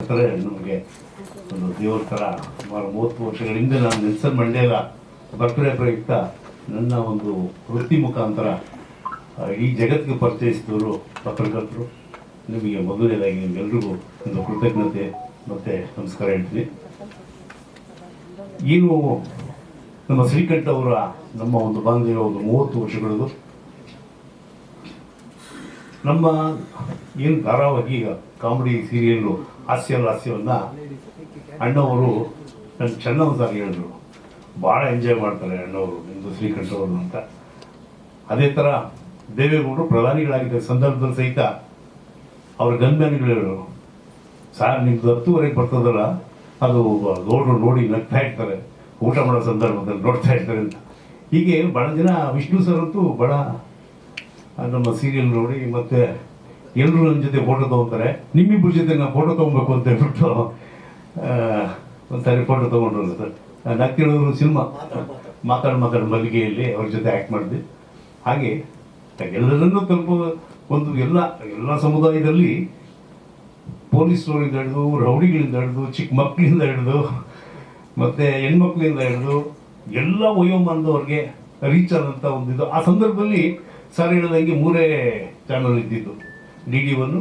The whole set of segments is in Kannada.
ನಮಗೆ ಒಂದು ದೇವರ ಥರ ಸುಮಾರು ಮೂವತ್ತು ವರ್ಷಗಳಿಂದ ನಾನು ನೆಲ್ಸನ್ ಮಂಡೇಲ ಬರ್ತ್ಡೇ ಪ್ರಯುಕ್ತ ನನ್ನ ಒಂದು ವೃತ್ತಿ ಮುಖಾಂತರ ಈ ಜಗತ್ತಿಗೆ ಪರಿಚಯಿಸಿದವರು ಪತ್ರಕರ್ತರು. ನಿಮಗೆ ಮೊದಲನೇದಾಗಿ ನಿಮ್ಗೆಲ್ರಿಗೂ ಒಂದು ಕೃತಜ್ಞತೆ ಮತ್ತು ನಮಸ್ಕಾರ ಹೇಳ್ತೀನಿ. ಏನು ನಮ್ಮ ಶ್ರೀಕಂಠ ಅವರ ನಮ್ಮ ಒಂದು ಬಾಂಧವ್ಯ ಒಂದು ಮೂವತ್ತು ವರ್ಷಗಳದು. ನಮ್ಮ ಏನು ಧಾರಾವಾಹಿ ಈಗ ಕಾಮಿಡಿ ಸೀರಿಯಲ್ಲು ಹಾಸ್ಯ ಹಾಸ್ಯವನ್ನು ಅಣ್ಣವರು ನನ್ನ ಚೆನ್ನಮ್ಮ ಸರ್ ಹೇಳಿದ್ರು. ಭಾಳ ಎಂಜಾಯ್ ಮಾಡ್ತಾರೆ ಅಣ್ಣವರು ನಿಮ್ಮದು ಶ್ರೀಕಂಠವರು ಅಂತ. ಅದೇ ಥರ ದೇವೇಗೌಡರು ಪ್ರಧಾನಿಗಳಾಗಿದ್ದ ಸಂದರ್ಭದಲ್ಲಿ ಸಹಿತ ಅವ್ರ ಗನ್ಮ್ಯಾನ್ಗಳು ಸಾರ್, ನಿಮ್ದು ಹತ್ತುವರೆಗೆ ಬರ್ತದಲ್ಲ, ಅದು ಗೌಡರು ನೋಡಿ ನಗ್ತಾ ಇರ್ತಾರೆ, ಊಟ ಮಾಡೋ ಸಂದರ್ಭದಲ್ಲಿ ನೋಡ್ತಾ ಇರ್ತಾರೆ ಅಂತ. ಹೀಗೆ ಭಾಳ ಜನ ವಿಷ್ಣು ಸರ್ ಅಂತೂ ಭಾಳ ನಮ್ಮ ಸೀರಿಯಲ್ ನೋಡಿ ಮತ್ತೆ ಎಲ್ಲರೂ ನನ್ನ ಜೊತೆ ಫೋಟೋ ತೊಗೊತಾರೆ. ನಿಮ್ಮಿಬ್ಬರ ಜೊತೆ ನಾನು ಫೋಟೋ ತೊಗೊಬೇಕು ಅಂತ ಹೇಳ್ಬಿಟ್ಟು ಒಂದ್ಸಾರಿ ಫೋಟೋ ತಗೊಂಡ್ರು ಸರ್. ನಕ್ಕಿಳೋರು ಸಿನಿಮಾ. ಮಾತಾಡಿ ಮಾತಾಡಿ ಮಲ್ಲಿಗೆಯಲ್ಲಿ ಅವ್ರ ಜೊತೆ ಆ್ಯಕ್ಟ್ ಮಾಡಿದ್ವಿ. ಹಾಗೆ, ಎಲ್ಲರನ್ನೂ ತಲುಪುವ ಒಂದು ಎಲ್ಲ ಎಲ್ಲ ಸಮುದಾಯದಲ್ಲಿ ಪೊಲೀಸ್ನವರಿಂದ ಹಿಡಿದು, ರೌಡಿಗಳಿಂದ ಹಿಡಿದು, ಚಿಕ್ಕ ಮಕ್ಕಳಿಂದ ಹಿಡಿದು, ಮತ್ತು ಹೆಣ್ಮಕ್ಳಿಂದ ಹಿಡಿದು, ಎಲ್ಲ ವಯೋಮಾನದವ್ರಿಗೆ ರೀಚ್ ಆದಂಥ ಒಂದು ಇದು ಆ ಸಂದರ್ಭದಲ್ಲಿ ಸರ್ ಹೇಳಿದಂಗೆ ಮೂರೇ ಚಾನಲ್ ಇದ್ದಿದ್ದು. D D one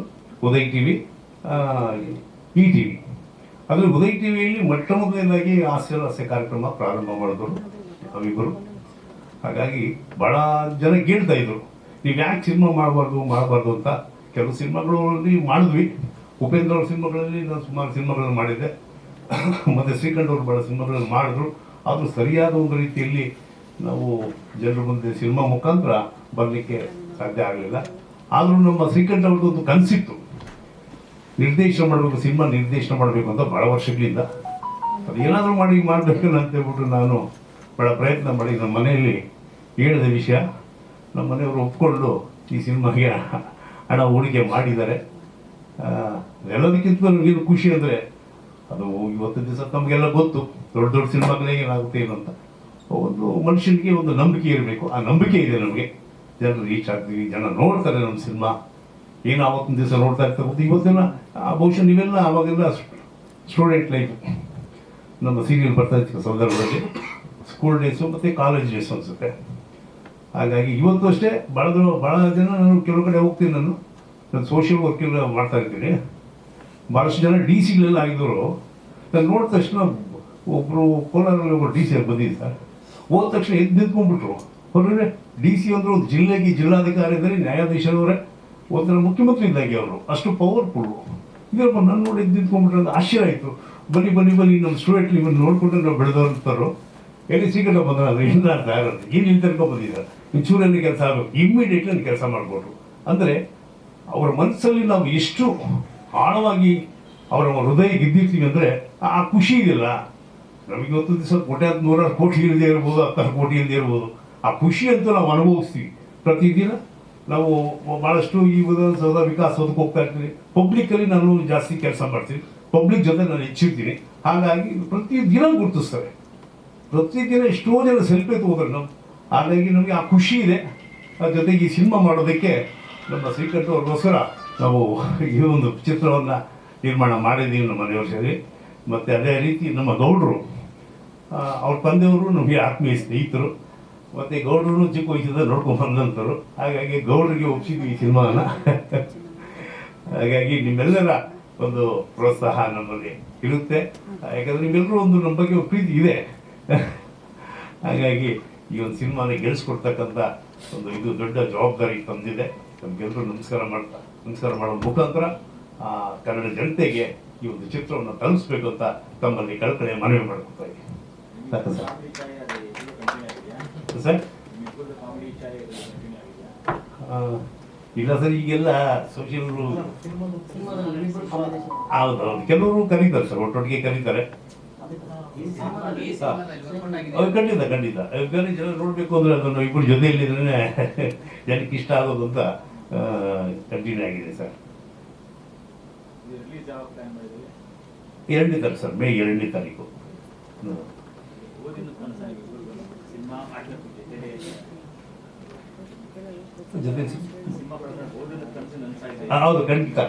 Uday T V E T V. ಆದರೆ ಉದಯ್ ಟಿ ವಿಯಲ್ಲಿ ಮೊಟ್ಟ ಮೊದಲನೇದಾಗಿ ಹಾಸ್ಯ ಹಾಸ್ಯ ಕಾರ್ಯಕ್ರಮ ಪ್ರಾರಂಭ ಮಾಡಿದ್ರು ಅವಿಬ್ಬರು ಹಾಗಾಗಿ ಭಾಳ ಜನ ಕೇಳ್ತಾ ಇದ್ರು, ನೀವು ಯಾಕೆ ಸಿನಿಮಾ ಮಾಡಬಾರ್ದು ಮಾಡಬಾರ್ದು ಅಂತ? ಕೆಲವು ಸಿನಿಮಾಗಳಲ್ಲಿ ಮಾಡಿದ್ವಿ. ಉಪೇಂದ್ರ ಅವ್ರ ಸಿನಿಮಾಗಳಲ್ಲಿ ನಾನು ಸುಮಾರು ಸಿನಿಮಾಗಳನ್ನು ಮಾಡಿದ್ದೆ. ಮತ್ತು ಶ್ರೀಕಂಠ ಅವರು ಭಾಳ ಸಿನಿಮಾಗಳನ್ನು ಮಾಡಿದ್ರು. ಆದರೂ ಸರಿಯಾದ ಒಂದು ರೀತಿಯಲ್ಲಿ ನಾವು ಜನರ ಮುಂದೆ ಸಿನಿಮಾ ಮುಖಾಂತರ ಬರಲಿಕ್ಕೆ ಸಾಧ್ಯ ಆಗಲಿಲ್ಲ. ಆದರೂ ನಮ್ಮ ಶ್ರೀಕಂಠ ಅವ್ರದ್ದು ಒಂದು ಕನಸಿತ್ತು. ನಿರ್ದೇಶನ ಮಾಡಬೇಕು ಸಿನಿಮಾ ನಿರ್ದೇಶನ ಮಾಡಬೇಕು ಅಂತ ಭಾಳ ವರ್ಷಗಳಿಂದ. ಅದು ಏನಾದರೂ ಮಾಡಿ ಮಾಡಬೇಕು ಅಂತ ಹೇಳ್ಬಿಟ್ಟು ನಾನು ಭಾಳ ಪ್ರಯತ್ನ ಮಾಡಿ ನಮ್ಮ ಮನೆಯಲ್ಲಿ ಹೇಳಿದ ವಿಷಯ, ನಮ್ಮ ಮನೆಯವರು ಒಪ್ಕೊಂಡು ಈ ಸಿನಿಮಾಗೆ ಹಣ ಹೂಡಿಕೆ ಮಾಡಿದ್ದಾರೆ. ಎಲ್ಲದಕ್ಕಿಂತ ನನಗೇನು ಖುಷಿ ಅಂದರೆ, ಅದು ಇವತ್ತು ದಿವಸ ನಮಗೆಲ್ಲ ಗೊತ್ತು, ದೊಡ್ಡ ದೊಡ್ಡ ಸಿನಿಮಾಗಳೇ ಏನಾಗುತ್ತೆ ಏನು ಅಂತ. ಒಂದು ಮನುಷ್ಯನಿಗೆ ಒಂದು ನಂಬಿಕೆ ಇರಬೇಕು. ಆ ನಂಬಿಕೆ ಇದೆ ನಮಗೆ. ಜನರು ರೀಚ್ ಆಗ್ತೀವಿ, ಜನ ನೋಡ್ತಾರೆ ನಮ್ಮ ಸಿನಿಮಾ. ಏನು ಆವತ್ತಿನ ದಿವಸ ನೋಡ್ತಾ ಇವತ್ತೆಲ್ಲ ಆ ಬಹುಶಃ ನೀವೆಲ್ಲ ಆವಾಗೆಲ್ಲ ಸ್ಟೂಡೆಂಟ್ ಲೈಫ್ ನಮ್ಮ ಸೀರಿಯಲ್ ಬರ್ತಾ ಇದ್ದ ಸಂದರ್ಭದಲ್ಲಿ ಸ್ಕೂಲ್ ಡೇಸು ಮತ್ತು ಕಾಲೇಜ್ ಡೇಸು ಅನಿಸುತ್ತೆ. ಹಾಗಾಗಿ ಇವತ್ತು ಅಷ್ಟೇ ಭಾಳ ಭಾಳ ಜನ ನಾನು ಕೆಲವು ಕಡೆ ಹೋಗ್ತೀನಿ ನಾನು. ನಾನು ಸೋಷಿಯಲ್ ವರ್ಕ್ ಎಲ್ಲ ಮಾಡ್ತಾ ಇರ್ತೀನಿ. ಭಾಳಷ್ಟು ಜನ ಡಿ ಸಿಗಳೆಲ್ಲ ಆಗಿದ್ದವರು ನಾನು ನೋಡಿದ ತಕ್ಷಣ ಒಬ್ಬರು ಕೋಲಾರಲ್ಲಿ ಒಬ್ಬರು ಡಿ ಸಿ ಬಂದಿದ್ದು. ಸರ್ ಹೋದ ತಕ್ಷಣ ಎದ್ದು ನಿಂತ್ಕೊಂಡ್ಬಿಟ್ರು. ಹೊರಗಡೆ ಡಿ ಸಿ ಅಂದ್ರೆ ಒಂದು ಜಿಲ್ಲೆಗೆ ಜಿಲ್ಲಾಧಿಕಾರಿ ಇದ್ದರೆ ನ್ಯಾಯಾಧೀಶರವರೇ, ಒಂಥರ ಮುಖ್ಯಮಂತ್ರಿ ಇದ್ದಾಗೆ ಅವರು. ಅಷ್ಟು ಪವರ್ಫುಲ್ಲು ಇದರಪ್ಪ ನನ್ನ ನೋಡಿ ನಿಂತ್ಕೊಂಡ್ಬಿಟ್ರೆ ಆಶ್ಚರ್ಯ ಆಯಿತು. ಬನ್ನಿ ಬನ್ನಿ ಬನ್ನಿ, ನಮ್ಮ ಸ್ಟೂಡೆಂಟ್ ನಿಮ್ಮನ್ನು ನೋಡಿಕೊಂಡ್ರೆ ನಾವು ಬೆಳೆದವಂತಾರೋ ಎಲ್ಲಿ ಸಿಗಲ್ಲ ಬಂದ್ರೆ ಇಲ್ಲ ಅಂತ ಇರೋದು ಏನು ಇಲ್ಲಿ ತರ್ಕೊಂಡು ಬಂದಿದ್ದಾರೆ. ಚೂರಲ್ಲಿ ಕೆಲಸ ಆಗಬೇಕು ಇಮ್ಮಿಡಿಯೇಟ್ಲಿ ಕೆಲಸ ಮಾಡಿಕೊಟ್ರು ಅಂದರೆ ಅವರ ಮನಸ್ಸಲ್ಲಿ ನಾವು ಎಷ್ಟು ಆಳವಾಗಿ ಅವರ ಹೃದಯ ಗೆದ್ದಿರ್ತೀವಿ ಅಂದರೆ ಆ ಖುಷಿ ಇದೆಯಲ್ಲ. ನಮಗೆ ಒಂದು ದಿವಸ ಕೋಟ್ಯಾದ ನೂರಾರು ಕೋಟಿ ಇಲ್ಲದೆ ಇರ್ಬೋದು, ಹತ್ತಾರು ಕೋಟಿ ಇಲ್ಲದೆ ಇರ್ಬೋದು. ಆ ಖುಷಿ ಅಂತ ನಾವು ಅನುಭವಿಸ್ತೀವಿ. ಪ್ರತಿದಿನ ನಾವು ಭಾಳಷ್ಟು ಈ ವಿಧಾನಸೌಧ ವಿಕಾಸೋದಕ್ಕೆ ಹೋಗ್ತಾ ಇರ್ತೀವಿ. ಪಬ್ಲಿಕ್ಕಲ್ಲಿ ನಾನು ಜಾಸ್ತಿ ಕೆಲಸ ಮಾಡ್ತೀನಿ. ಪಬ್ಲಿಕ್ ಜೊತೆ ನಾನು ಹೆಚ್ಚಿರ್ತೀನಿ. ಹಾಗಾಗಿ ಪ್ರತಿ ದಿನ ಗುರುತಿಸ್ತಾರೆ ಪ್ರತಿದಿನ ಎಷ್ಟೋ ಜನ ಸೆಲ್ಫಿ ತಗೋತಾರೆ ನಾವು ಹಾಗಾಗಿ ನಮಗೆ ಆ ಖುಷಿ ಇದೆ. ಜೊತೆಗೆ ಈ ಸಿನಿಮಾ ಮಾಡೋದಕ್ಕೆ ನಮ್ಮ ಶ್ರೀಕಂಠ ಅವ್ರಿಗೋಸ್ಕರ ನಾವು ಈ ಒಂದು ಚಿತ್ರವನ್ನು ನಿರ್ಮಾಣ ಮಾಡಿದ್ದೀವಿ ನಮ್ಮ ಸೇರಿ ಮತ್ತು ಅದೇ ರೀತಿ ನಮ್ಮ ಗೌಡರು ಅವ್ರ ತಂದೆಯವರು ನಮಗೆ ಆತ್ಮೀಯ ಸ್ನೇಹಿತರು. ಮತ್ತು ಗೌಡ್ರು ಚಿಕ್ಕ ವಯಸ್ಸಿಂದ ನೋಡ್ಕೊಂಡು ಬಂದಂಥವ್ರು ಹಾಗಾಗಿ ಗೌಡರಿಗೆ ಒಪ್ಪಿಸಿದ್ವಿ ಈ ಸಿನಿಮಾನ. ಹಾಗಾಗಿ ನಿಮ್ಮೆಲ್ಲರ ಒಂದು ಪ್ರೋತ್ಸಾಹ ನಮ್ಮಲ್ಲಿ ಇರುತ್ತೆ. ಯಾಕಂದ್ರೆ ನಿಮ್ಮೆಲ್ಲರೂ ಒಂದು ನಮ್ಮ ಬಗ್ಗೆ ಪ್ರೀತಿ ಇದೆ. ಹಾಗಾಗಿ ಈ ಒಂದು ಸಿನಿಮಾನ ಗೆಲ್ಸ್ಕೊಡ್ತಕ್ಕಂಥ ಒಂದು ಇದು ದೊಡ್ಡ ಜವಾಬ್ದಾರಿ ತಂದಿದೆ ನಮಗೆಲ್ಲರೂ ನಮಸ್ಕಾರ ಮಾಡ್ತಾ ನಮಸ್ಕಾರ ಮಾಡೋ ಮುಖಾಂತರ ಆ, ಕನ್ನಡ ಜನತೆಗೆ ಈ ಒಂದು ಚಿತ್ರವನ್ನು ತಲುಪಿಸ್ಬೇಕು ಅಂತ ತಮ್ಮಲ್ಲಿ ಕಳ್ಕಳೆ ಮನವಿ ಮಾಡ್ಕೊತಾ ಇದ್ದೀನಿ. ಸರ್. ಇಲ್ಲ ಸರ್, ಈಗೆಲ್ಲ ಸೋಷಿಯಲ್ ಹೌದೌದು ಕೆಲವರು ಕರೀತಾರೆ ಸರ್, ಒಟ್ಟೊಟ್ಟಿಗೆ ಕರೀತಾರೆ. ಖಂಡಿತ ಖಂಡಿತ. ಬೇರೆ ಜನ ನೋಡಬೇಕು ಅಂದ್ರೆ ಅದನ್ನು ಇಬ್ಬರು ಜೊತೆಯಲ್ಲಿದ್ರೆ ಜನಕ್ಕೆ ಇಷ್ಟ ಆಗೋದು ಅಂತ ಕಂಟಿನ್ಯೂ ಆಗಿದೆ ಸರ್. ಎರಡನೇ ತಾರೀಕು ಸರ್, ಮೇ ಎರಡನೇ ತಾರೀಕು. ಹ್ಮ್. ಓದಿನ ಕನಸ ಸಿನಿಮಾ ಮಾಡ್ಲಿಕ್ಕೆ ಜೊತೆಲೇ ಜೊತೆ ಆ, ಹೌದು, ಖಂಡಿತ.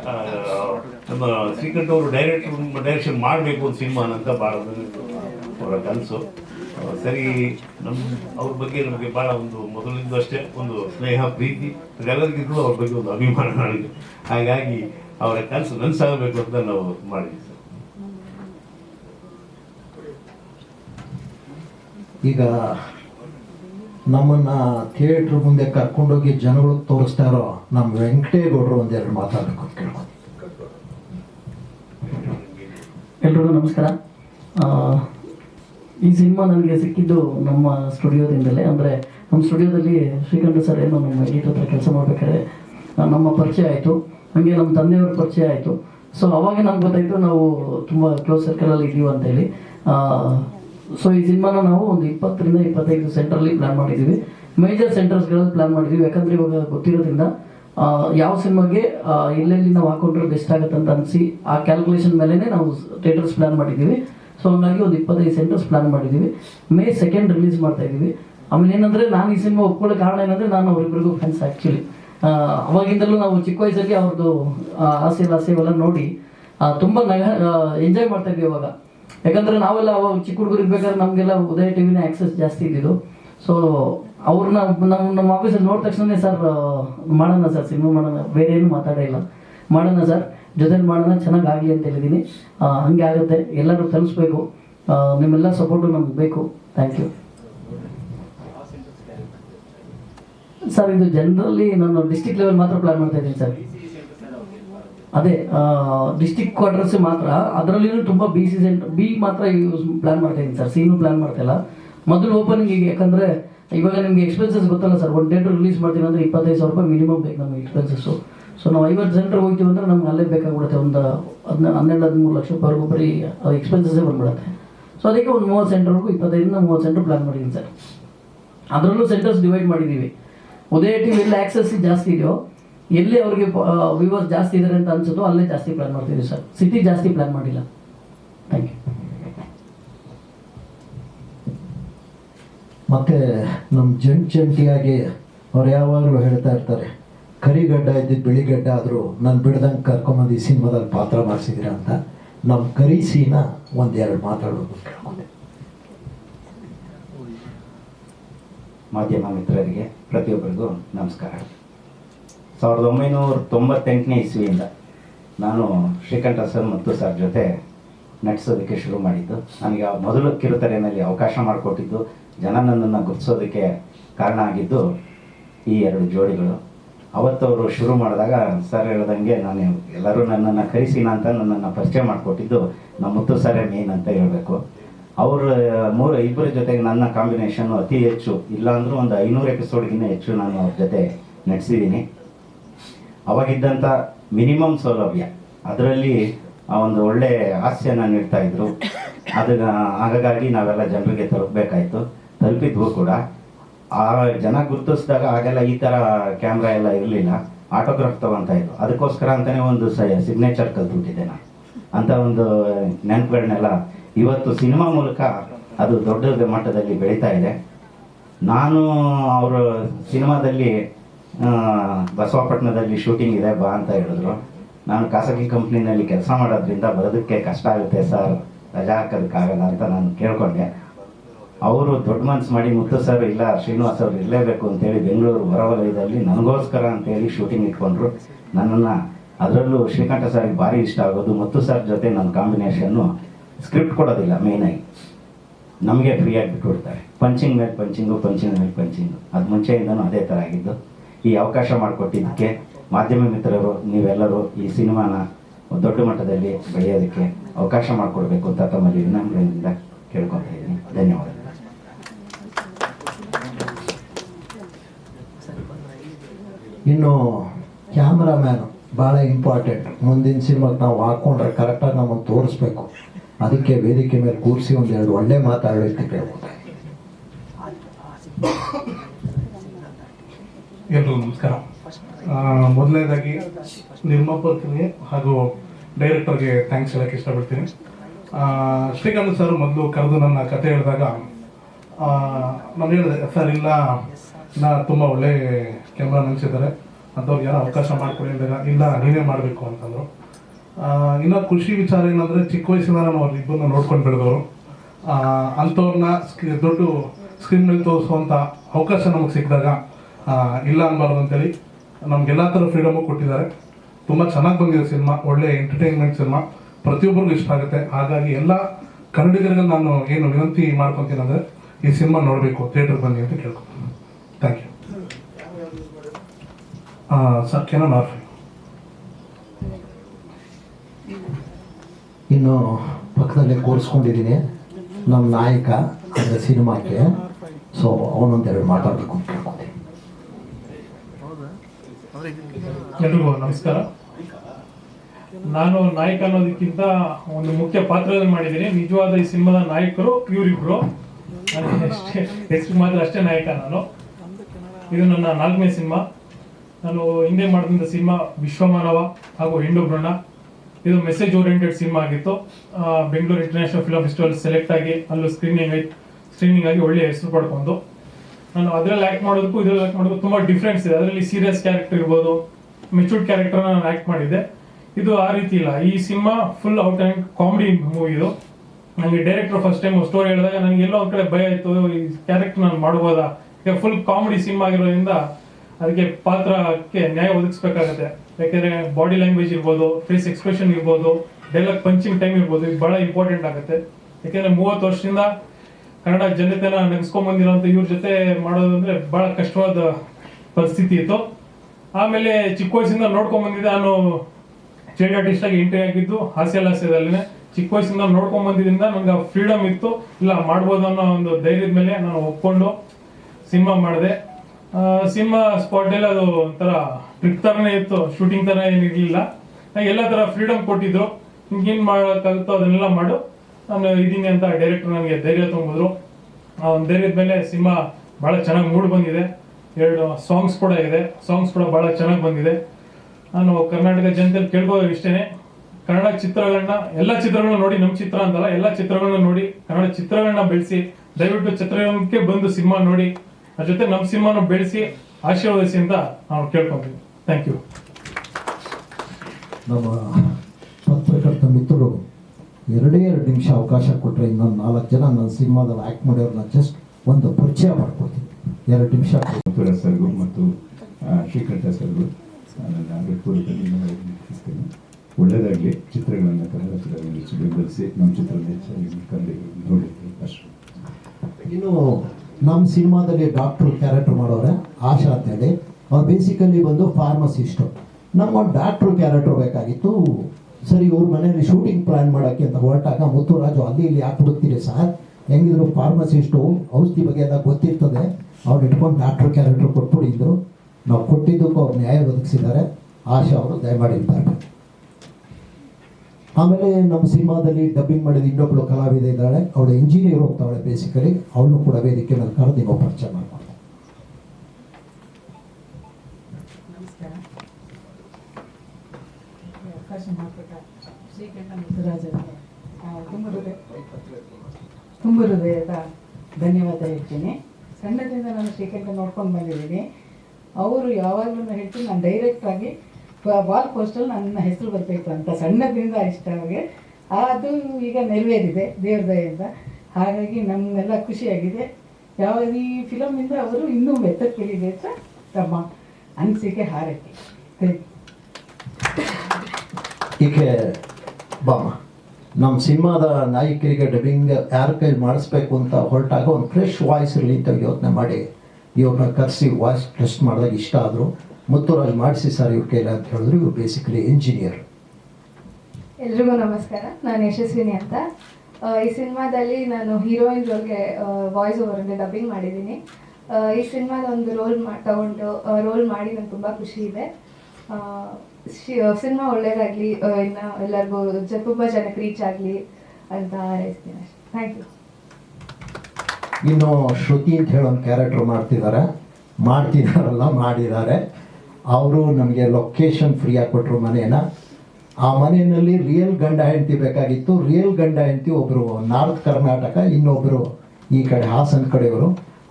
ನಮ್ಮ ಶ್ರೀಕಂಠ ಅವರು ಡೈರೆಕ್ಟರ್ ಡೈರೆಕ್ಷನ್ ಮಾಡಬೇಕು ಒಂದು ಸಿನಿಮಾ ಅಂತ ಭಾಳ ಅವರ ಕನಸು. ಸರಿ ನಮ್ಮ ಅವ್ರ ಬಗ್ಗೆ ನಮಗೆ ಭಾಳ ಒಂದು ಮೊದಲಿಂದ ಅಷ್ಟೇ ಒಂದು ಸ್ನೇಹ, ಪ್ರೀತಿ ಅದೆಲ್ಲರಿಗಿಂತಲೂ ಅವ್ರ ಬಗ್ಗೆ ಒಂದು ಅಭಿಮಾನ ನನಗೆ. ಹಾಗಾಗಿ ಅವರ ಕನಸು ನನಸಾಗಬೇಕು ಅಂತ ನಾವು ಮಾಡಿದ್ವಿ ಈಗ ನಮ್ಮನ್ನ ಥಿಯೇಟ್ರ್ ಮುಂದೆ ಕರ್ಕೊಂಡೋಗಿ ಜನಗಳು ತೋರಿಸ್ತಾ ಇರೋ ನಮ್ಮ ವೆಂಕಟೇಗೌಡರು ಒಂದೆರಡು ಮಾತಾಡಬೇಕು ಅಂತ ಕೇಳ್ಕೊಂಡು ಎಲ್ರಿಗೂ ನಮಸ್ಕಾರ. ಈ ಸಿನಿಮಾ ನನಗೆ ಸಿಕ್ಕಿದ್ದು ನಮ್ಮ ಸ್ಟುಡಿಯೋದಿಂದಲೇ. ಅಂದರೆ ನಮ್ಮ ಸ್ಟುಡಿಯೋದಲ್ಲಿ ಶ್ರೀಕಂಠ ಸರ್ ಏನು ನಮ್ಮ ಎಡಿಟರ್ ಹತ್ರ ಕೆಲಸ ಮಾಡ್ಬೇಕಾದ್ರೆ ನಮ್ಮ ಪರಿಚಯ ಆಯಿತು. ಹಾಗೆ ನಮ್ಮ ತಂದೆಯವ್ರ ಪರಿಚಯ ಆಯಿತು. ಸೊ ಅವಾಗ ನಮ್ಗೆ ಗೊತ್ತಾಯಿತು ನಾವು ತುಂಬ ಕ್ಲೋಸ್ ಸರ್ಕಲಲ್ಲಿ ಇದ್ದೀವಿ ಅಂತೇಳಿ ಸೊ ಈ ಸಿನಿಮಾನ ನಾವು ಒಂದು ಇಪ್ಪತ್ತರಿಂದ ಇಪ್ಪತ್ತೈದು ಸೆಂಟ್ರಲ್ಲಿ ಪ್ಲ್ಯಾನ್ ಮಾಡಿದ್ದೀವಿ. ಮೇಜರ್ ಸೆಂಟರ್ಸ್ಗಳಲ್ಲಿ ಪ್ಲ್ಯಾನ್ ಮಾಡಿದ್ದೀವಿ. ಯಾಕಂದರೆ ಇವಾಗ ಗೊತ್ತಿರೋದ್ರಿಂದ ಯಾವ ಸಿನಿಮಾಗೆ ಎಲ್ಲೆಲ್ಲಿ ನಾವು ಹಾಕೊಂಡ್ರೆ ಬೆಸ್ಟ್ ಆಗುತ್ತೆ ಅಂತ ಅನಿಸಿ, ಆ ಕ್ಯಾಲ್ಕುಲೇಷನ್ ಮೇಲೇ ನಾವು ಥಿಯೇಟರ್ಸ್ ಪ್ಲಾನ್ ಮಾಡಿದ್ದೀವಿ. ಸೊ ಹಂಗಾಗಿ ಒಂದು ಇಪ್ಪತ್ತೈದು ಸೆಂಟರ್ಸ್ ಪ್ಲಾನ್ ಮಾಡಿದ್ದೀವಿ. ಮೇ ಸೆಕೆಂಡ್ ರಿಲೀಸ್ ಮಾಡ್ತಾ ಇದ್ದೀವಿ. ಆಮೇಲೆ ಏನಂದರೆ, ನಾನು ಈ ಸಿನಿಮಾ ಒಪ್ಕೊಳ್ಳೋ ಕಾರಣ ಏನಂದರೆ, ನಾನು ಅವರಿಬ್ಬರಿಗೂ ಫ್ರೆಂಡ್ಸ್ ಆ್ಯಕ್ಚುಲಿ ಅವಾಗಿಂದಲೂ ನಾವು ಚಿಕ್ಕ ವಯಸ್ಸಲ್ಲಿ ಅವ್ರದ್ದು ಆಸೆ ಆಸೆ ಇವೆಲ್ಲ ನೋಡಿ ತುಂಬ ನಗ ಎಂಜಾಯ್ ಮಾಡ್ತಾ ಇದ್ವಿ ಅವಾಗ. ಯಾಕಂದರೆ ನಾವೆಲ್ಲ ಚಿಕ್ಕ ಹುಡುಗರು ಇರ್ಬೇಕಾದ್ರೆ ನಮಗೆಲ್ಲ ಉದಯ ಟಿವಿನ ಆಕ್ಸೆಸ್ ಜಾಸ್ತಿ ಇದ್ದಿದ್ದು. ಸೊ ಅವ್ರನ್ನ ನಮ್ಮ ನಮ್ಮ ಆಫೀಸಲ್ಲಿ ನೋಡಿದ ತಕ್ಷಣ ಸರ್ ಮಾಡೋಣ ಸರ್ ಸಿನಿಮಾ ಮಾಡೋಣ ಬೇರೆ ಏನು ಮಾತಾಡೇ ಇಲ್ಲ. ಮಾಡೋಣ ಸರ್ ಜೊತೆಲಿ ಮಾಡೋಣ ಚೆನ್ನಾಗಿ ಆಗಲಿ ಅಂತ ಹೇಳಿದ್ದೀನಿ. ಹಂಗೆ ಆಗುತ್ತೆ. ಎಲ್ಲರೂ ತಲುಪಿಸ್ಬೇಕು ನಿಮ್ಮೆಲ್ಲ ಸಪೋರ್ಟು ನಮ್ಗೆ ಬೇಕು. ಥ್ಯಾಂಕ್ ಯು ಸರ್ ಇದು ಜನರಲಿ ನಾನು ಡಿಸ್ಟಿಕ್ ಲೆವೆಲ್ ಮಾತ್ರ ಪ್ಲಾನ್ ಮಾಡ್ತಾ ಇದ್ದೀನಿ ಸರ್ ಅದೇ ಡಿಸ್ಟಿಕ್ ಕ್ವಾರ್ಟರ್ಸ್ ಮಾತ್ರ, ಅದರಲ್ಲಿನೂ ತುಂಬ ಬಿ ಸಿ ಸೆಂಟರ್ ಬಿ ಮಾತ್ರ ಯೂಸ್ ಪ್ಲಾನ್ ಮಾಡ್ತಾ ಇದ್ದೀನಿ ಸರ್ ಸೀನು ಪ್ಲಾನ್ ಮಾಡ್ತಾ ಇಲ್ಲ. ಮೊದಲು ಓಪನಿಂಗ್ ಈಗ ಯಾಕಂದರೆ ಇವಾಗ ನಿಮಗೆ ಎಕ್ಸ್ಪೆನ್ಸಸ್ ಗೊತ್ತಲ್ಲ ಸರ್ ಒಂದು ಡೇಟ್ ರಿಲೀಸ್ ಮಾಡ್ತೀನಿ ಅಂದರೆ ಇಪ್ಪತ್ತೈದು ಸಾವಿರ ರೂಪಾಯಿ ಮಿನಿಮಮ್ ಬೇಕು ನಮಗೆ ಎಕ್ಸ್ಪೆನ್ಸಸ್ಸು ಸೊ ನಾವು ಐವತ್ತು ಜನರು ಹೋಗ್ತೀವಿ ಅಂದರೆ ನಮ್ಗೆ ಅಲ್ಲೇ ಬೇಕಾಗ್ಬಿಡುತ್ತೆ ಒಂದು ಹದಿನ, ಹನ್ನೆರಡು, ಹದಿಮೂರು ಲಕ್ಷ ರೂಪಾಯಿವರೆಗೂ ಒಬ್ಬರಿ ಅದು ಎಕ್ಸ್ಪೆನ್ಸಸ್ಸೇ ಬಂದ್ಬಿಡುತ್ತೆ. ಸೊ ಅದಕ್ಕೆ ಒಂದು ಮೂವತ್ತು ಸೆಂಟ್ರ್ವರೆಗೂ ಇಪ್ಪತ್ತೈದರಿಂದ ಮೂವತ್ತು ಸೆಂಟರ್ ಪ್ಲಾನ್ ಮಾಡಿದ್ದೀನಿ ಸರ್ ಅದರಲ್ಲೂ ಸೆಂಟರ್ಸ್ ಡಿವೈಡ್ ಮಾಡಿದ್ದೀವಿ. ಉದಯ ಟಿ ಎಲ್ಲಿ ಆಕ್ಸೆಸ್ ಜಾಸ್ತಿ ಇದೆಯೋ ಎಲ್ಲಿ ಅವ್ರಿಗೆ ವ್ಯೂವರ್ಸ್ ಜಾಸ್ತಿ ಇದ್ದಾರೆ ಅಂತ ಅನ್ಸುತ್ತೋ ಅಲ್ಲೇ ಜಾಸ್ತಿ ಪ್ಲಾನ್ ಮಾಡ್ತೀವಿ ಸರ್. ಸಿಟಿ ಜಾಸ್ತಿ ಪ್ಲಾನ್ ಮಾಡಿಲ್ಲ. ಥ್ಯಾಂಕ್ ಯು ಮತ್ತೆ ನಮ್ಮ ಜಂಟ್ ಜಂಟಿಯಾಗಿ ಅವ್ರು ಯಾವಾಗಲೂ ಹೇಳ್ತಾ ಇರ್ತಾರೆ ಕರಿಗಡ್ಡ ಇದ್ದಿದ್ದು ಬಿಳಿಗಡ್ಡ ಆದರೂ ನಾನು ಬಿಡ್ದಂಗೆ ಕರ್ಕೊಂಬಂದು ಈ ಸಿನಿಮಾದಲ್ಲಿ ಪಾತ್ರ ಮಾಡಿಸಿದ್ದೀರಾ ಅಂತ ನಮ್ಮ ಕರಿ ಸೀನ ಒಂದೆರಡು ಮಾತಾಡೋದು ಕೇಳ್ಕೊಂಡೆ. ಮಾಧ್ಯಮ ಮಿತ್ರರಿಗೆ ಪ್ರತಿಯೊಬ್ಬರಿಗೂ ನಮಸ್ಕಾರ. ಸಾವಿರದ ಒಂಬೈನೂರ ತೊಂಬತ್ತೆಂಟನೇ ಇಸ್ವಿಯಿಂದ ನಾನು ಶ್ರೀಕಂಠ ಸರ್ ಮತ್ತು ಸರ್ ಜೊತೆ ನಟಿಸೋದಕ್ಕೆ ಶುರು ಮಾಡಿದ್ದು. ನನಗೆ ಮೊದಲು ಕಿರುತೆರೆಯಲ್ಲಿ ಅವಕಾಶ ಮಾಡಿಕೊಟ್ಟಿದ್ದು, ಜನ ನನ್ನನ್ನು ಗುರುತಿಸೋದಕ್ಕೆ ಕಾರಣ ಆಗಿದ್ದು ಈ ಎರಡು ಜೋಡಿಗಳು. ಅವತ್ತವರು ಶುರು ಮಾಡಿದಾಗ ಸರ್ ಹೇಳ್ದಂಗೆ ನಾನು ಎಲ್ಲರೂ ನನ್ನನ್ನು ಕರೆಸಿನ ಅಂತ ನನ್ನನ್ನು ಪರಿಚಯ ಮಾಡಿಕೊಟ್ಟಿದ್ದು, ನಮ್ಮ ಮುತ್ತು ಸರ್ ಮೇನ್ ಅಂತ ಹೇಳಬೇಕು. ಅವರ ಮೂರು ಇಬ್ಬರ ಜೊತೆಗೆ ನನ್ನ ಕಾಂಬಿನೇಷನ್ನು ಅತಿ ಹೆಚ್ಚು. ಇಲ್ಲಾಂದರೂ ಒಂದು ಐನೂರು ಎಪಿಸೋಡ್ಗಿಂತ ಹೆಚ್ಚು ನಾನು ಅವ್ರ ಜೊತೆ ನಟಿಸಿದ್ದೀನಿ. ಅವಾಗಿದ್ದಂಥ ಮಿನಿಮಮ್ ಸೌಲಭ್ಯ. ಅದರಲ್ಲಿ ಆ ಒಂದು ಒಳ್ಳೆ ಹಾಸ್ಯನ ನೀಡ್ತಾ ಇದ್ರು. ಅದನ್ನ ಹಾಗಾಗಿ ನಾವೆಲ್ಲ ಜನರಿಗೆ ತಲುಪಬೇಕಾಯ್ತು. ತಲುಪಿದ್ವು ಕೂಡ. ಆ ಜನ ಗುರುತಿಸಿದಾಗ ಆಗೆಲ್ಲ ಈ ಥರ ಕ್ಯಾಮ್ರಾ ಎಲ್ಲ ಇರಲಿಲ್ಲ. ಆಟೋಗ್ರಾಫ್ ತಗೊಂತ ಇದ್ರು. ಅದಕ್ಕೋಸ್ಕರ ಅಂತಲೇ ಒಂದು ಸಿಗ್ನೇಚರ್ ಕಲ್ತ್ಬಿಟ್ಟಿದ್ದೆ ನಾನು. ಅಂತ ಒಂದು ನೆನಪುಗಳನ್ನೆಲ್ಲ ಇವತ್ತು ಸಿನಿಮಾ ಮೂಲಕ ಅದು ದೊಡ್ಡ ಮಟ್ಟದಲ್ಲಿ ಬೆಳೀತಾ ಇದೆ. ನಾನು ಅವರು ಸಿನಿಮಾದಲ್ಲಿ ಬಸವಪಟ್ಟಣದಲ್ಲಿ ಶೂಟಿಂಗ್ ಇದೆ, ಬಾ ಅಂತ ಹೇಳಿದ್ರು. ನಾನು ಖಾಸಗಿ ಕಂಪ್ನಿನಲ್ಲಿ ಕೆಲಸ ಮಾಡೋದ್ರಿಂದ ಬರೋದಕ್ಕೆ ಕಷ್ಟ ಆಗುತ್ತೆ ಸರ್. ರಜಾ ಹಾಕೋದಕ್ಕಾಗಲ್ಲ ಅಂತ ನಾನು ಕೇಳ್ಕೊಂಡೆ. ಅವರು ದೊಡ್ಡ ಮನ್ಸು ಮಾಡಿ ಮುತ್ತು ಸರ್ ಇಲ್ಲ, ಶ್ರೀನಿವಾಸ್ ಅವ್ರು ಇರಲೇಬೇಕು ಅಂತೇಳಿ ಬೆಂಗಳೂರು ಹೊರವಲಯದಲ್ಲಿ ನನಗೋಸ್ಕರ ಅಂತೇಳಿ ಶೂಟಿಂಗ್ ಇಟ್ಕೊಂಡ್ರು. ನನ್ನನ್ನು ಅದರಲ್ಲೂ ಶ್ರೀಕಂಠ ಸರ್ಗೆ ಭಾರಿ ಇಷ್ಟ ಆಗೋದು, ಮುತ್ತು ಸರ್ ಜೊತೆ ನನ್ನ ಕಾಂಬಿನೇಷನ್ನು ಸ್ಕ್ರಿಪ್ಟ್ ಕೊಡೋದಿಲ್ಲ ಮೇನಾಗಿ ನಮಗೆ ಫ್ರೀಯಾಗಿ ಬಿಟ್ಬಿಡ್ತಾರೆ ಪಂಚಿಂಗ್ ಮೇಲೆ ಪಂಚಿಂಗು ಪಂಚಿಂಗ್ ಮೇಲೆ ಪಂಚಿಂಗು ಅದು ಮುಂಚೆಯಿಂದನೂ ಅದೇ ಥರ ಆಗಿದ್ದು. ಈ ಅವಕಾಶ ಮಾಡಿಕೊಟ್ಟಿದ್ದಕ್ಕೆ ಮಾಧ್ಯಮ ಮಿತ್ರರು, ನೀವೆಲ್ಲರೂ ಈ ಸಿನಿಮಾನ ದೊಡ್ಡ ಮಟ್ಟದಲ್ಲಿ ಬೆಳೆಯೋದಕ್ಕೆ ಅವಕಾಶ ಮಾಡಿಕೊಡ್ಬೇಕು ಅಂತ ತಮ್ಮಲ್ಲಿ ವಿನಮ್ರದಿಂದ ಕೇಳ್ಕೊತಾ ಇದ್ದೀನಿ. ಧನ್ಯವಾದಗಳು. ಇನ್ನು ಕ್ಯಾಮ್ರಾಮ್ಯಾನ್ ಭಾಳ ಇಂಪಾರ್ಟೆಂಟ್. ಮುಂದಿನ ಸಿನಿಮಾಗೆ ನಾವು ಹಾಕ್ಕೊಂಡ್ರೆ ಕರೆಕ್ಟಾಗಿ ನಮ್ಮನ್ನು ತೋರಿಸ್ಬೇಕು. ಅದಕ್ಕೆ ವೇದಿಕೆ ಮೇಲೆ ಕೂರಿಸಿ ಒಂದೆರಡು ಒಳ್ಳೆ ಮಾತಾಡಲಿಕ್ಕೆ ಕೇಳ್ಕೊತಾರೆ ಎಲ್ರಿಗೂ ನಮಸ್ಕಾರ. ಮೊದಲನೇದಾಗಿ ನಿರ್ಮಾಪಕರಿಗೆ ಹಾಗೂ ಡೈರೆಕ್ಟರ್ಗೆ ಥ್ಯಾಂಕ್ಸ್ ಹೇಳಕ್ಕೆ ಇಷ್ಟಪಡ್ತೀನಿ. ಶ್ರೀಕಾಂತ್ ಸರ್ ಮೊದಲು ಕರೆದು ನನ್ನ ಕತೆ ಹೇಳಿದಾಗ ನಾನು ಹೇಳಿದೆ, ಸರ್, ಇಲ್ಲ, ನಾ ತುಂಬ ಒಳ್ಳೆ ಕ್ಯಾಮ್ರಾ ನೆನೆಸಿದ್ದಾರೆ ಅಂಥವ್ರಿಗೆ ಯಾರೋ ಅವಕಾಶ ಮಾಡಿಕೊಡಿ ಅಂದಾಗ, ಇಲ್ಲ, ನೀನೇ ಮಾಡಬೇಕು ಅಂತಂದರು. ಇನ್ನೂ ಖುಷಿ ವಿಚಾರ ಏನಂದರೆ, ಚಿಕ್ಕ ವಯಸ್ಸಿನ ನಾನು ಅವ್ರ ಇಬ್ಬರನ್ನ ನೋಡ್ಕೊಂಡು ಬೆಳೆದವರು. ಅಂಥವ್ರನ್ನ ಸ್ಕ್ರೀ, ದೊಡ್ಡ ಸ್ಕ್ರೀನ್ ಮೇಲೆ ತೋರಿಸುವಂಥ ಅವಕಾಶ ನಮಗೆ ಸಿಕ್ಕಿದಾಗ ಇಲ್ಲ ಅನ್ಬಾರ್ದು ಅಂತೇಳಿ ನಮ್ಗೆಲ್ಲ ಥರ ಫ್ರೀಡಮು ಕೊಟ್ಟಿದ್ದಾರೆ. ತುಂಬ ಚೆನ್ನಾಗಿ ಬಂದಿದೆ ಸಿನಿಮಾ, ಒಳ್ಳೆ ಎಂಟರ್ಟೈನ್ಮೆಂಟ್ ಸಿನಿಮಾ. ಪ್ರತಿಯೊಬ್ಬರಿಗೂ ಇಷ್ಟ ಆಗುತ್ತೆ. ಹಾಗಾಗಿ ಎಲ್ಲ ಕನ್ನಡಿಗರಿಗೆ ನಾನು ಏನು ವಿನಂತಿ ಮಾಡ್ಕೊತೀನಿ ಅಂದರೆ ಈ ಸಿನಿಮಾ ನೋಡಬೇಕು ಥಿಯೇಟರ್ ಬನ್ನಿ ಅಂತ ಕೇಳ್ಕೊತೀನಿ. ಥ್ಯಾಂಕ್ ಯು ಸರ್ ಕೆನನ್ ಆರ್ಫಿ ಇನ್ನು ಪಕ್ಕದಲ್ಲೇ ಕೂರಿಸ್ಕೊಂಡಿದ್ದೀನಿ. ನಮ್ಮ ನಾಯಕ ಅಂದರೆ ಸಿನಿಮಾಕ್ಕೆ. ಸೊ ಅವನೊಂದೆರಡು ಮಾತಾಡಬೇಕು. ಎಲ್ರಿಗೂ ನಮಸ್ಕಾರ. ನಾನು ನಾಯಕ ಅನ್ನೋದಕ್ಕಿಂತ ಒಂದು ಮುಖ್ಯ ಪಾತ್ರದಲ್ಲಿ ಮಾಡಿದ್ದೀನಿ. ನಿಜವಾದ ಈ ಸಿನಿಮಾದ ನಾಯಕರು ಇವರಿಬ್ರು. ಹೆಸರು ಮಾತ್ರ ಅಷ್ಟೇ ನಾಯಕ ನಾನು. ಇದು ನನ್ನ ನಾಲ್ಕನೇ ಸಿನಿಮಾ. ನಾನು ಹಿಂದೆ ಮಾಡಿದಂಥ ಸಿನಿಮಾ ವಿಶ್ವಮಾನವ ಹಾಗೂ ಹೆಂಡು ಇದು ಮೆಸೇಜ್ ಓರಿಯೆಂಟೆಡ್ ಸಿನಿಮಾ ಆಗಿತ್ತು. Bengaluru international film festival select ಆಗಿ ಅಲ್ಲೂ ಸ್ಕ್ರೀನಿಂಗ್ ಆಯ್ತು ಸ್ಕ್ರೀನಿಂಗ್ ಆಗಿ ಒಳ್ಳೆಯ ಹೆಸರು ಪಡ್ಕೊಂಡು. ನಾನು ಅದ್ರಲ್ಲಿ ಆಕ್ಟ್ ಮಾಡೋದಕ್ಕೂ ಇದ್ರಲ್ಲಿ ಆಕ್ಟ್ ಮಾಡೋದು ತುಂಬಾ ಡಿಫ್ರೆನ್ಸ್ ಇದೆ. ಅದರಲ್ಲಿ ಸೀರಿಯಸ್ ಕ್ಯಾರೆಕ್ಟರ್ ಇರ್ಬೋದು ಮೆಚೂರ್ಡ್ ಕ್ಯಾರೆಕ್ಟರ್ ನಾನು ಆಕ್ಟ್ ಮಾಡಿದ್ದೆ. ಇದು ಆ ರೀತಿ ಇಲ್ಲ. ಈ cinema full out and comedy movie ಇದು. ನನಗೆ ಡೈರೆಕ್ಟರ್ ಫಸ್ಟ್ ಟೈಮ್ ಸ್ಟೋರಿ ಹೇಳಿದಾಗ ನನಗೆ ಎಲ್ಲೋ ಕಡೆ ಭಯ ಆಯ್ತು, ಈ ಕ್ಯಾರೆಕ್ಟರ್ ನಾನು ಮಾಡ್ಬೋದಾ? ಈಗ ಫುಲ್ ಕಾಮಿಡಿ ಸಿನಿಮಾ ಆಗಿರೋದ್ರಿಂದ ಅದಕ್ಕೆ ಪಾತ್ರಕ್ಕೆ ನ್ಯಾಯ ಒದಗಿಸ್ಬೇಕಾಗತ್ತೆ. ಯಾಕಂದ್ರೆ ಬಾಡಿ ಲ್ಯಾಂಗ್ವೇಜ್ ಇರ್ಬೋದು ಫೇಸ್ ಎಕ್ಸ್ಪ್ರೆಷನ್ ಇರ್ಬೋದು ಡೈಲಾಗ್ ಪಂಚಿಂಗ್ ಟೈಮ್ ಇರ್ಬೋದು, ಇದು ಬಹಳ ಇಂಪಾರ್ಟೆಂಟ್ ಆಗುತ್ತೆ. ಯಾಕಂದ್ರೆ ಮೂವತ್ತು ವರ್ಷದಿಂದ ಕನ್ನಡ ಜನತೆನ ನೆನೆಸ್ಕೊಂಡ್ ಬಂದಿರೋಂಥ ಇವ್ರ ಜೊತೆ ಮಾಡೋದಂದ್ರೆ ಬಹಳ ಕಷ್ಟವಾದ ಪರಿಸ್ಥಿತಿ ಇತ್ತು. ಆಮೇಲೆ ಚಿಕ್ಕ ವಯಸ್ಸಿಂದ ನೋಡ್ಕೊಂಡ್ ಬಂದಿದ್ದೆ. ನಾನು ಚೈಲ್ಡ್ ಆರ್ಟಿಸ್ಟ್ ಆಗಿ ಎಂಟ್ರಿ ಆಗಿದ್ದು ಹಾಸ್ಯ ಲಾಸ್ಯದಲ್ಲೇ ಚಿಕ್ಕ ವಯಸ್ಸಿಂದ ನೋಡ್ಕೊಂಡ್ ಬಂದಿದ್ರಿಂದ ನನಗೆ ಫ್ರೀಡಮ್ ಇತ್ತು. ಇಲ್ಲ, ಮಾಡ್ಬೋದು ಅನ್ನೋ ಒಂದು ಧೈರ್ಯದ ಮೇಲೆ ನಾನು ಒಪ್ಕೊಂಡು ಸಿನಿಮಾ ಮಾಡಿದೆ. ಸಿನಿಮಾ ಸ್ಪಾಟಲ್ಲಿ ಅದು ಒಂಥರ ಟ್ರಿಪ್ ಥರನೇ ಇತ್ತು. ಶೂಟಿಂಗ್ ಥರ ಏನಿರಲಿಲ್ಲ. ಎಲ್ಲ ಥರ ಫ್ರೀಡಮ್ ಕೊಟ್ಟಿದ್ರು. ನಿಮ್ಗೇನು ಮಾಡೋಕ್ಕಾಗುತ್ತೋ ಅದನ್ನೆಲ್ಲ ಮಾಡು. ನಾನು ಇದ್ದೀನಿ ಅಂತ ಡೈರೆಕ್ಟರ್ ನನಗೆ ಧೈರ್ಯ ತುಂಬಿದ್ರು. ಆ ಒಂದು ಧೈರ್ಯದ ಮೇಲೆ ಸಿನಿಮಾ ಭಾಳ ಚೆನ್ನಾಗಿ ಮೂಡ್ ಬಂದಿದೆ. ಎರಡು ಸಾಂಗ್ಸ್ ಕೂಡ ಇದೆ. ಸಾಂಗ್ಸ್ ಕೂಡ ಭಾಳ ಚೆನ್ನಾಗಿ ಬಂದಿದೆ. ನಾನು ಕರ್ನಾಟಕ ಜನತೆಯಲ್ಲಿ ಕೇಳ್ಬೋದು ಇಷ್ಟೇನೆ. ಕನ್ನಡ ಚಿತ್ರಗಳನ್ನ, ಎಲ್ಲ ಚಿತ್ರಗಳನ್ನ ನೋಡಿ ನಮ್ಮ ಚಿತ್ರ ಅಂತಲ್ಲ, ಎಲ್ಲ ಚಿತ್ರಗಳನ್ನ ನೋಡಿ, ಕನ್ನಡ ಚಿತ್ರಗಳನ್ನ ಬೆಳೆಸಿ, ದಯವಿಟ್ಟು ಚಿತ್ರರಂಗಕ್ಕೆ ಬಂದು ಸಿನಿಮಾ ನೋಡಿ, ಅದ್ರ ಜೊತೆ ನಮ್ಮ ಸಿನಿಮಾನ ಬೆಳೆಸಿ ಆಶೀರ್ವದಿಸಿ ಅಂತ ನಾವು ಕೇಳ್ಕೊತೀವಿ ಥ್ಯಾಂಕ್ ಯು ನಮ್ಮ ಪತ್ರಕರ್ತ ಮಿತ್ರರು. ಎರಡೇ ಎರಡು ನಿಮಿಷ ಅವಕಾಶ ಕೊಟ್ಟರೆ ಇನ್ನೊಂದು ನಾಲ್ಕು ಜನ ನನ್ನ ಸಿನಿಮಾದಲ್ಲಿ ಆ್ಯಕ್ಟ್ ಮಾಡೋರನ್ನ ಜಸ್ಟ್ ಒಂದು ಪರಿಚಯ ಮಾಡ್ಕೊತೀನಿ ಎರಡು ನಿಮಿಷ ಸರ್ಗೂ ಮತ್ತು ಶ್ರೀಕಂಠ ಸರ್ಗೂ ಒಳ್ಳೆಯದಾಗಲಿ. ಚಿತ್ರಗಳನ್ನು ಕನ್ನಡ ಚಿತ್ರಗಳನ್ನು ಬೆಂಬಲಿಸಿ ನಮ್ಮ ಚಿತ್ರದಲ್ಲಿ ಹೆಚ್ಚಾಗಿ ಕಂಡು ನೋಡಲಿಕ್ಕೆ ಅಷ್ಟು. ಇನ್ನು ನಮ್ಮ ಸಿನಿಮಾದಲ್ಲಿ ಡಾಕ್ಟ್ರು ಕ್ಯಾರೆಕ್ಟರ್ ಮಾಡೋರೆ ಆಶಾ ಅಂತೇಳಿ. ಅವ್ರು ಬೇಸಿಕಲಿ ಬಂದು ಫಾರ್ಮಸಿಸ್ಟು ನಮ್ಮ ಡಾಕ್ಟ್ರು ಕ್ಯಾರೆಕ್ಟರ್ ಬೇಕಾಗಿತ್ತು ಸರಿ, ಇವ್ರ ಮನೆಯಲ್ಲಿ ಶೂಟಿಂಗ್ ಪ್ಲ್ಯಾನ್ ಮಾಡೋಕ್ಕೆ ಅಂತ ಹೊರಟಾಗ ಮುತ್ತುರಾಜು ಅಲ್ಲಿ ಇಲ್ಲಿ ಯಾಕೆ ಹುಡುಕ್ತೀರಿ ಸರ್? ಹೆಂಗಿದ್ರು ಫಾರ್ಮಸಿಸ್ಟು ಔಷಧಿ ಬಗ್ಗೆ ಎಲ್ಲ ಗೊತ್ತಿರ್ತದೆ. ಅವ್ರು ಇಟ್ಕೊಂಡು ಡಾಕ್ಟ್ರು ಕ್ಯಾರೆಕ್ಟರ್ ಕೊಟ್ಬಿಟ್ಟಿದ್ರು ನಾವು ಕೊಟ್ಟಿದ್ದಕ್ಕೂ ಅವ್ರು ನ್ಯಾಯ ಒದಗಿಸಿದ್ದಾರೆ. ಆಶಾ ಅವರು ದಯಮಾಡಿದ್ದಾರೆ ಆಮೇಲೆ ನಮ್ಮ ಸಿನಿಮಾದಲ್ಲಿ ಡಬ್ಬಿಂಗ್ ಮಾಡಿದ ಇನ್ನೊಬ್ಬಳು ಕಲಾವಿದ ಇದ್ದಾಳೆ. ಅವಳು ಇಂಜಿನಿಯರ್ ಹೋಗ್ತಾವಳೆ ಬೇಸಿಕಲಿ ಅವಳು ಕೂಡ ವೇದಿಕೆ ಮೇಲೆ ಕರೆದು ಪರಿಚಯ ಮಾಡ್ಕೊಂಡು ನಮಸ್ಕಾರ ಮಾಡಿಕೊಟ್ಟ ಶ್ರೀಕಂಠ ಮುತ್ತುರಾಜರಿಗೆ ಆ, ತುಂಬ ಹೃದಯ ತುಂಬ ಹೃದಯದ ಧನ್ಯವಾದ ಹೇಳ್ತೀನಿ. ಸಣ್ಣದಿಂದ ನಾನು ಶ್ರೀಕಂಠ ನೋಡ್ಕೊಂಡು ಬಂದಿದ್ದೀನಿ. ಅವರು ಯಾವಾಗಲೂ ಹೇಳ್ತೀನಿ ನಾನು ಡೈರೆಕ್ಟಾಗಿ ಬಾಲ್ ಪೋಸ್ಟಲ್ಲಿ ನನ್ನ ಹೆಸರು ಬರಬೇಕು ಅಂತ. ಸಣ್ಣದಿಂದ ಇಷ್ಟ ಅವ್ರಿಗೆ. ಅದು ಈಗ ನೆರವೇರಿದೆ ದೇವ್ರ ದಯೆಯಿಂದ. ಹಾಗಾಗಿ ನಮಗೆಲ್ಲ ಖುಷಿಯಾಗಿದೆ. ಯಾವ ಈ ಫಿಲಮಿಂದ ಅವರು ಇನ್ನೂ ಬೆತ್ತಕ್ಕೆ ಇಳಿದೆ ಅಂತ ತಮ್ಮ ಅನಿಸಿಕೆ ಹಾರೈಕೆ. Thank you. ಈಕೆ, ಬಾಮ ನಮ್ಮ ಸಿನಿಮಾದ ನಾಯಕರಿಗೆ ಡಬ್ಬಿಂಗ್ ಯಾರ ಕೈ ಮಾಡಿಸ್ಬೇಕು ಅಂತ ಹೊರಟಾಗ ಒಂದು ಫ್ರೆಶ್ ವಾಯ್ಸ್ ಇರಲಿ ಅಂತ ಯೋಚನೆ ಮಾಡಿ ಇವ್ರನ್ನ ಕರೆಸಿ ವಾಯ್ಸ್ ಟೆಸ್ಟ್ ಮಾಡಿದಾಗ ಇಷ್ಟ ಆದರು. ಮುತ್ತುರಾಜ್ ಮಾಡಿಸಿ ಸರ್ ಇವ್ರ ಕೈಲಿ ಅಂತ ಹೇಳಿದ್ರು, ಇವ್ರು ಬೇಸಿಕಲಿ ಇಂಜಿನಿಯರ್ ಎಲ್ರಿಗೂ ನಮಸ್ಕಾರ, ನಾನು ಯಶಸ್ವಿನಿ ಅಂತ. ಈ ಸಿನಿಮಾದಲ್ಲಿ ನಾನು ಹೀರೋಯಿನ್ ರೋಲ್ಗೆ ವಾಯ್ಸ್ ಓವರ್ಗೆ ಡಬ್ಬಿಂಗ್ ಮಾಡಿದ್ದೀನಿ. ಈ ಸಿನಿಮಾದ ಒಂದು ರೋಲ್ ಮಾ, ತಗೊಂಡು ರೋಲ್ ಮಾಡಿ ನಂಗೆ ತುಂಬ ಖುಷಿ ಇದೆ. ಸಿನಿಮಾ ಒಳ್ಳೇದಾಗ್ಲಿ ಇನ್ನು ಎಲ್ಲರಿಗೂ ತುಂಬ ಜನಕ್ಕೆ ರೀಚ್ ಆಗಲಿ ಅಂತ ಹೇಳ್ತೀನಿ ಥ್ಯಾಂಕ್ ಯು ಇನ್ನು ಶ್ರುತಿ ಅಂತ ಹೇಳೋ ಒಂದು ಕ್ಯಾರೆಕ್ಟರ್ ಮಾಡ್ತಿದ್ದಾರೆ ಮಾಡ್ತಿದಾರಲ್ಲ ಮಾಡಿದ್ದಾರೆ. ಅವರು ನಮಗೆ ಲೊಕೇಶನ್ ಫ್ರೀಯಾಗಿ ಕೊಟ್ಟರು ಮನೇನ. ಆ ಮನೆಯಲ್ಲಿ ರಿಯಲ್ ಗಂಡ ಹೆಂಡತಿ ಬೇಕಾಗಿತ್ತು. ರಿಯಲ್ ಗಂಡ ಹೆಂಡತಿ ಒಬ್ಬರು ನಾರ್ತ್ ಕರ್ನಾಟಕ ಇನ್ನೊಬ್ಬರು ಈ ಕಡೆ ಹಾಸನ ಕಡೆಯವರು.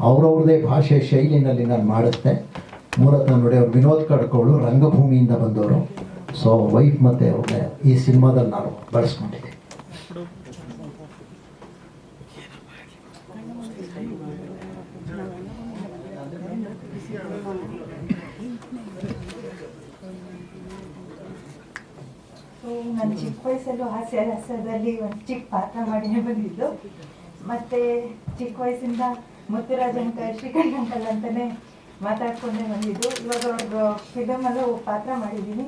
ಅವರವ್ರದೇ ಭಾಷೆ ಶೈಲಿನಲ್ಲಿ ನಾನು ಮಾಡಿಸ್ದೆ ಮೂಲತಃ ನೋಡಿ ವಿನೋದ್ ಕಡ್ಕೋಳು ರಂಗಭೂಮಿಯಿಂದ ಬಂದವರು. ಸೊ ವೈಫ್ ಮತ್ತು ಅವ್ರನ್ನ ಈ ಸಿನಿಮಾದಲ್ಲಿ ನಾನು ಬಳಸ್ಕೊಂಡಿದ್ದೆ. ನನ್ನ ನಾನು ಚಿಕ್ಕ ವಯಸ್ಸಲ್ಲೂ ಹಾಸ್ಯ ಹಾಸ್ಯದಲ್ಲಿ ಒಂದು ಚಿಕ್ಕ ಪಾತ್ರ ಮಾಡಿನೇ ಬಂದಿದ್ದು. ಮತ್ತು ಚಿಕ್ಕ ವಯಸ್ಸಿಂದ ಮುತ್ತುರಾಜ್ ಅಂತ ಶ್ರೀಕಂಠ ಅಂಕಲ್ ಅಂತಲೇ ಮಾತಾಡ್ಕೊಂಡೇ ಬಂದಿದ್ದು. ಇವಾಗ ಅವ್ರದ್ದು ಫಿಲಮಲ್ಲೂ ಪಾತ್ರ ಮಾಡಿದ್ದೀನಿ.